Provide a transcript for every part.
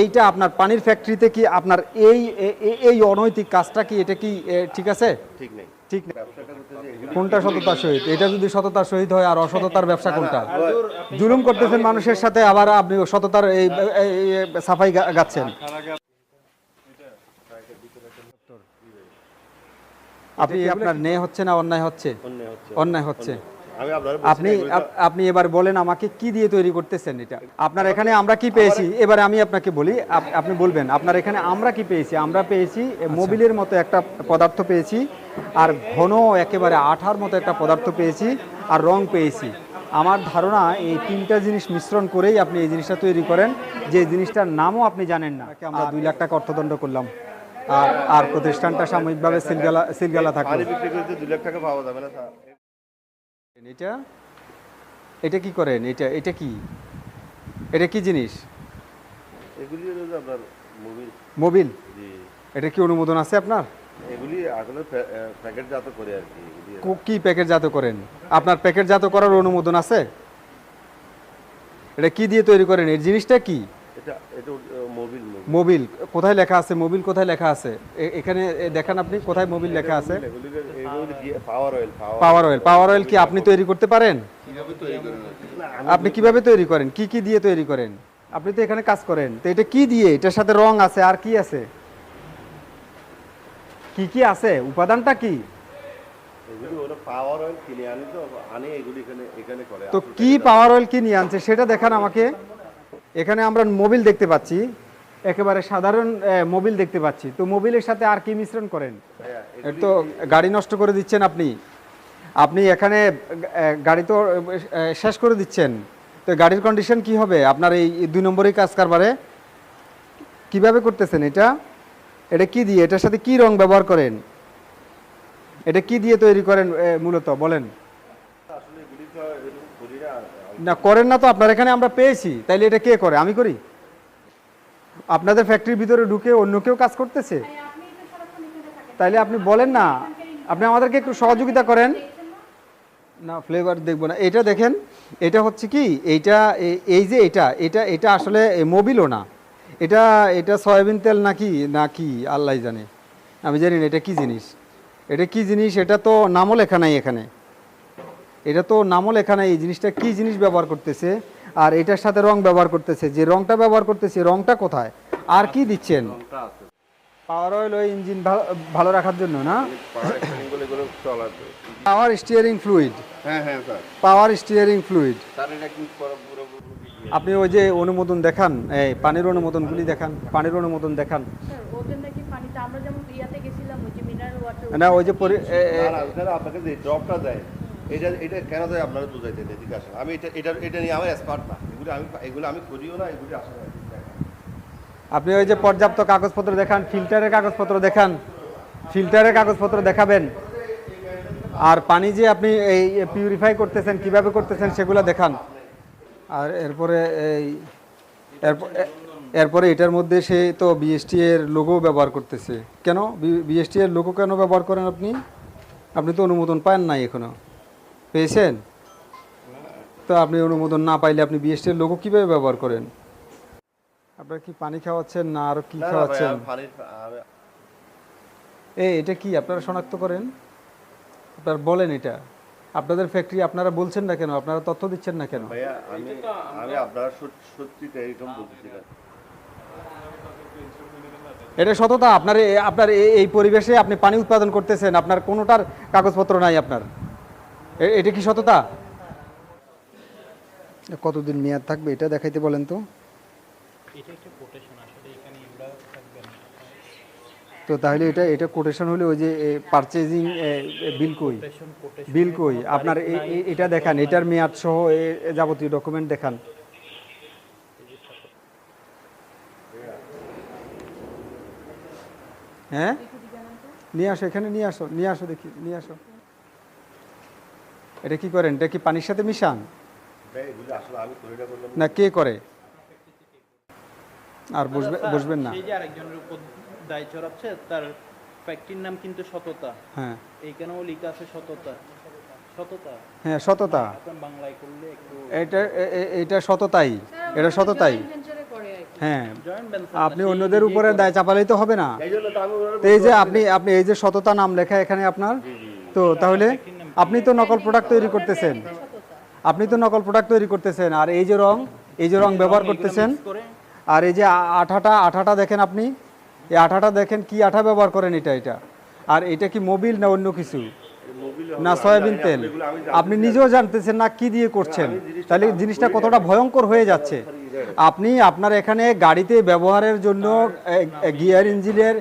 এইটা আপনার পানির ফ্যাক্টরিতে কি আপনার এই এই অনৈতিক কাজটা কি এটা কি ঠিক আছে? ঠিক নেই। ঠিক কোনটা সততার সহিত? এটা যদি সততার সহিত হয় আর অসততার ব্যবসা কোনটা? জুলুম করতেছেন মানুষের সাথে আবার আপনি সততার এই সাফাই গাচ্ছেন। আপনি আপনার ন্যায় হচ্ছে না অন্যায় হচ্ছে? অন্যায় হচ্ছে। আপনি আপনি এবার বলেন আমাকে কি দিয়ে তৈরি করতেছেন এটা? আপনার এখানে আমরা কি পেয়েছি? এবারে আমি আপনাকে বলি আপ- আপনি বলবেন আপনার এখানে আমরা কি পেয়েছি? আমরা পেয়েছি মোবিলের মতো একটা পদার্থ পেয়েছি আর ঘন একেবারে আঠার মতো একটা পদার্থ পেয়েছি আর রং পেয়েছি। আমার ধারণা এই তিনটা জিনিস মিশ্রণ করেই আপনি এই জিনিসটা তৈরি করেন যে জিনিসটার নামও আপনি জানেন না। আমরা দুই লাখ টাকা অর্থদণ্ড করলাম। আর আর প্রতিষ্ঠানটা সাময়িকভাবে সিলগালা সিলগালা দুই লাখ টাকা পাওয়া যাবে না এটা? এটা কি করেন? এটা এটা কি? এটা কি জিনিস? এগুলি হলো আপনার মোবিল। মোবিল? জি। এটা কি অনুমোদন আছে আপনার? এগুলি আসলে প্যাকেট জাত করে আর কো- কি। প্যাকেটজাত করেন? আপনার প্যাকেটজাত করার অনুমোদন আছে? এটা কি দিয়ে তৈরি করেন? এই জিনিসটা কি? এটা এটা মোবিল মোবিল কোথায় লেখা আছে মোবিল কোথায় লেখা আছে? এখানে দেখেন আপনি কোথায় মোবিল লেখা আছে? Power oil power oil power oil কি আপনি তৈরি করতে পারেন? আপনি কীভাবে তৈরি করেন? কি কি দিয়ে তৈরি করেন? আপনি তো এখানে কাজ করেন। তো এটা কি দিয়ে? এটার সাথে রং আছে আর কি আছে? কি কি আছে? উপাদানটা কি? কিনে তো কি পাওয়ার অয়েল কি নিয়ে আনছে সেটা দেখান আমাকে। এখানে আমরা মোবিল দেখতে পাচ্ছি। একেবারে সাধারণ মোবিল দেখতে পাচ্ছি। তো মোবিলের সাথে আর কি মিশ্রণ করেন? তো গাড়ি নষ্ট করে দিচ্ছেন আপনি। আপনি এখানে গাড়ি তো শেষ করে দিচ্ছেন। তো গাড়ির কন্ডিশন কি হবে? আপনার এই দুই নম্বরই কাজ কারবারে? কীভাবে করতেছেন এটা? এটা কি দিয়ে? এটার সাথে কি রং ব্যবহার করেন? এটা কি দিয়ে তৈরি করেন মূলত? বলেন। না করেন না তো আপনার এখানে আমরা পেয়েছি। তাইলে এটা কে করে? আমি করি? আপনাদের ফ্যাক্টরির ভিতরে ঢুকে অন্য কেউ কাজ করতেছে? তাইলে আপনি বলেন না। আপনি আমাদেরকে একটু সহযোগিতা করেন। না ফ্লেভার দেখব না। এটা দেখেন এটা হচ্ছে কি? এইটা এই যে এটা এটা এটা আসলে মোবিলও না। এটা এটা সয়াবিন তেল নাকি না কি আল্লাহ জানে। আমি জানি না এটা কি জিনিস? এটা কি জিনিস? এটা তো নামও লেখা নাই এখানে। এটা তো নামও লেখা নাই এই জিনিসটা কি জিনিস ব্যবহার করতেছে? আর এটার সাথে রং ব্যবহার করতেছে। যে রংটা ব্যবহার করতেছে রংটা কোথায়? আর কি দিচ্ছেন? পাওয়ার অয়েল ওই ইঞ্জিন ভালো রাখার জন্য না? Power steering fluid. হ্যাঁ হ্যাঁ sir. Power steering fluid. Sir এটা কি পুরো পুরো আপনি ওই যে অনুমোদন দেখান এই পানির অনুমোদনগুলি দেখান পানির অনুমোদন দেখান। স্যার ওদের নাকি পানিতে আমরা যেমন ইয়াতে গেছিলাম ওই যে মিনারেল ওয়াটার না ওই যে আপনাকে যে ড্রপটা দেয় এটা এটা কেন দেয় আপনারা বুঝাইতে এদিকে আসেন। আমি এটা এটা এটা নিয়ে আমার এক্সপার্ট না। এগুলো আমি এগুলো আমি করিও না, এগুলো আসলে আপনি ওই যে পর্যাপ্ত কাগজপত্র দেখান, ফিল্টারের কাগজপত্র দেখান, ফিল্টারের কাগজপত্র দেখাবেন। আর পানি যে আপনি এই পিউরিফাই করতেছেন, কীভাবে করতেছেন সেগুলো দেখান। আর এরপরে এই, এরপরে এটার মধ্যে সে তো বিএসটি এর লোগো ব্যবহার করতেছে। কেন? বিএসটি এর লোগো কেন ব্যবহার করেন আপনি? আপনি তো অনুমোদন পান নাই এখনও। পেয়েছেন? তো আপনি অনুমোদন না পাইলে আপনি বিএসটি এর লোগো কীভাবে ব্যবহার করেন? আপনার কি পানি খাওয়াচ্ছেন না আরও কি খাওয়াচ্ছেন? এই এটা কি? আপনারা শনাক্ত করেন। আপনারা বলেন এটা। আপনাদের ফ্যাক্টরি আপনারা বলছেন না কেন? আপনারা তথ্য দিচ্ছেন না কেন? আমি আমি আপনারা সত্যি এরকম এটা সততা। আপনার এ- আপনার এ- এই পরিবেশে আপনি পানি উৎপাদন করতেছেন। আপনার কোনোটার কাগজপত্র নাই আপনার। এ- এটা কি সততা? কতদিন মেয়াদ থাকবে এটা দেখাইতে বলেন তো। এটা একটা কোটেশন আসলে এখানে এগুলা থাকবে না। তো তাহলে এটা এটা কোটেশন হলে ওই যে পারচেজিং বিল কই? কোটেশন কোটেশন বিল কই? আপনার এটা দেখান এটার মেয়াদ সহ যাবতীয় ডকুমেন্ট দেখান। হ্যাঁ? নিয়ে আসো এখানে নিয়ে আসো নিয়ে আসো দেখি নিয়ে আসো। এটা কি করেন? এটা কি পানির সাথে মিশান? না কে করে? আর বসবে বসবেন না। সেই যে আরেকজনের উপর দায় চড়াচ্ছে তার ফ্যাক্টরির নাম কিন্তু সততা। হ্যাঁ। এইখানেও লেখা আছে সততা। সততা? হ্যাঁ সততা। বাংলায় করলে একটু এটা সততাই। এটা সততাই। হ্যাঁ। আপনি অন্যদের উপরে দায় চাপালেই তো হবে না। এই যে আপনি আপনি এই যে সততা নাম লেখা এখানে আপনার তো তাহলে আপনি তো নকল প্রোডাক্ট তৈরি করতেছেন। আপনি তো নকল প্রোডাক্ট তৈরি করতেছেন। আর এই যে রং এই যে রং ব্যবহার করতেছেন। আর এই যে আঠাটা আঠাটা দেখেন আপনি। এই আঠাটা দেখেন কি আঠা ব্যবহার করেন এটা এটা। আর এটা কি মোবিল না অন্য কিছু? না সয়াবিন তেল। আপনি নিজেও জানতেছেন না কি দিয়ে করছেন। তাহলে জিনিসটা কতটা ভয়ঙ্কর হয়ে যাচ্ছে। আপনি আপনার এখানে গাড়িতে ব্যবহারের জন্য গিয়ার ইঞ্জিনের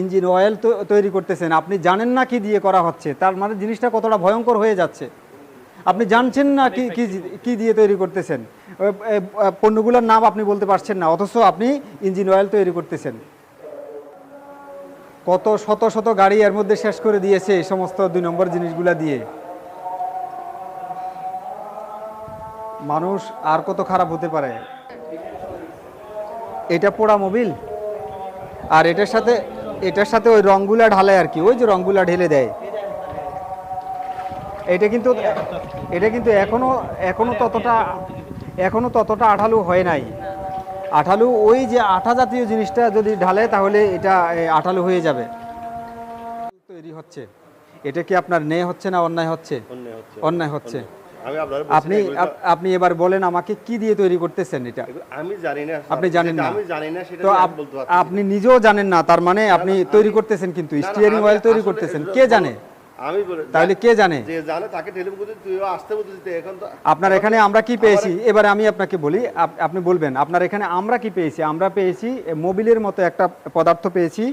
ইঞ্জিন অয়েল তৈরি করতেছেন। আপনি জানেন না কি দিয়ে করা হচ্ছে। তার মানে জিনিসটা কতটা ভয়ঙ্কর হয়ে যাচ্ছে। আপনি জানছেন না কি কি দিয়ে তৈরি করতেছেন। পণ্যগুলোর নাম আপনি বলতে পারছেন না, অথচ আপনি ইঞ্জিন অয়েল তৈরি করতেছেন। কত শত শত গাড়ি এর মধ্যে শেষ করে দিয়েছে এই সমস্ত দুই নম্বর জিনিসগুলা দিয়ে। মানুষ আর কত খারাপ হতে পারে। এটা পোড়া মোবিল? আর এটার সাথে এটার সাথে ওই রংগুলা ঢালে আর কি ওই যে রংগুলা ঢেলে দেয়। এটা কিন্তু এটা কিন্তু এখনও এখনও ততটা এখনও ততটা আঠালু হয় নাই। আঠালু ওই যে আঠা জাতীয় জিনিসটা যদি ঢালে তাহলে এটা আঠালু হয়ে যাবে। তৈরি হচ্ছে। এটা কি আপনার নে হচ্ছে না অন্যায় হচ্ছে। অন্যায় হচ্ছে। আপনি আপনি এবার বলেন আমাকে কি দিয়ে তৈরি করতেছেন এটা? আমি জানি না আপনি জানেন না। আমি জানি না সেটা তো বলতে আপনি নিজেও জানেন না তার মানে আপনি তৈরি করতেছেন কিন্তু স্টিয়ারিং অয়েল তৈরি করতেছেন। কে জানে? আমি বলে তাহলে কে জানে? যে জানে তাকে তুইও আসতে এখন তো আপনার এখানে আমরা কি পেয়েছি? এবারে আমি আপনাকে বলি আপনি বলবেন আপনার এখানে আমরা কি পেয়েছি? আমরা পেয়েছি মোবিলের মতো একটা পদার্থ পেয়েছি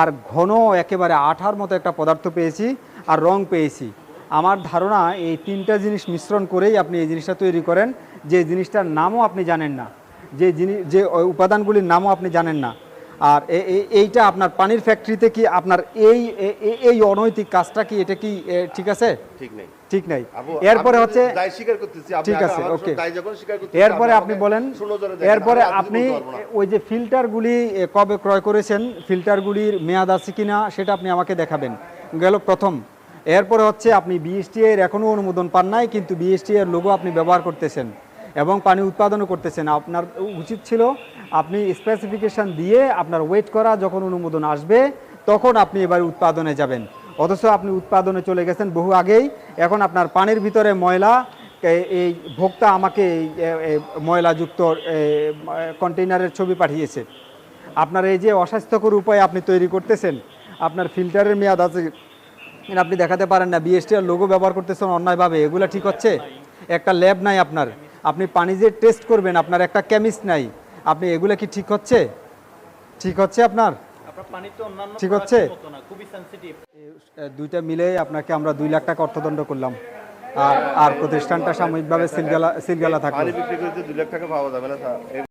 আর ঘন একেবারে আঠার মতো একটা পদার্থ পেয়েছি আর রং পেয়েছি। আমার ধারণা এই তিনটা জিনিস মিশ্রণ করেই আপনি এই জিনিসটা তৈরি করেন যে জিনিসটার নামও আপনি জানেন না যে জিনিস যে উপাদানগুলির নামও আপনি জানেন না। আর এইটা আপনার পানির ফ্যাক্টরিতে কি আপনার এই এই অনৈতিক কাজটা কি এটা কি ঠিক আছে? ঠিক নেই। ঠিক নাই। এরপরে হচ্ছে ঠিক আছে ওকে। এরপরে আপনি বলেন এরপরে আপনি। ওই যে ফিল্টারগুলি কবে ক্রয় করেছেন ফিল্টারগুলির মেয়াদ আছে কিনা সেটা আপনি আমাকে দেখাবেন। গেল প্রথম। এরপরে হচ্ছে আপনি বিএসটি এর এখনও অনুমোদন পান নাই, কিন্তু বিএসটি এর লোগো আপনি ব্যবহার করতেছেন এবং পানি উৎপাদনও করতেছেন। আপনার উচিত ছিল আপনি স্পেসিফিকেশন দিয়ে আপনার ওয়েট করা যখন অনুমোদন আসবে, তখন আপনি এবার উৎপাদনে যাবেন। অথচ আপনি উৎপাদনে চলে গেছেন বহু আগেই, এখন আপনার পানির ভিতরে ময়লা এই ভোক্তা আমাকে ময়লাযুক্ত কন্টেইনারের ছবি পাঠিয়েছে। আপনার এই যে অস্বাস্থ্যকর উপায় আপনি তৈরি করতেছেন, আপনার ফিল্টারের মেয়াদ আছে আপনি দেখাতে পারেন না বিএসটি আর লোগো ব্যবহার করতেছেন অন্যায়ভাবে এগুলো ঠিক হচ্ছে? একটা ল্যাব নাই আপনার। আপনি পানি যে টেস্ট করবেন আপনার একটা কেমিস্ট নাই। আপনি এগুলো কি ঠিক হচ্ছে? ঠিক হচ্ছে আপনার? আপনার পানি তো অন্যান্য ঠিক হচ্ছে? দুইটা মিলে আপনাকে আমরা দুই লাখ টাকা অর্থদণ্ড করলাম। আর আর প্রতিষ্ঠানটা সাময়িকভাবে সিলগালা সিলগালা থাকল। পানি বিক্রি করতে দুই লাখ টাকা পাওয়া যাবে না স্যার।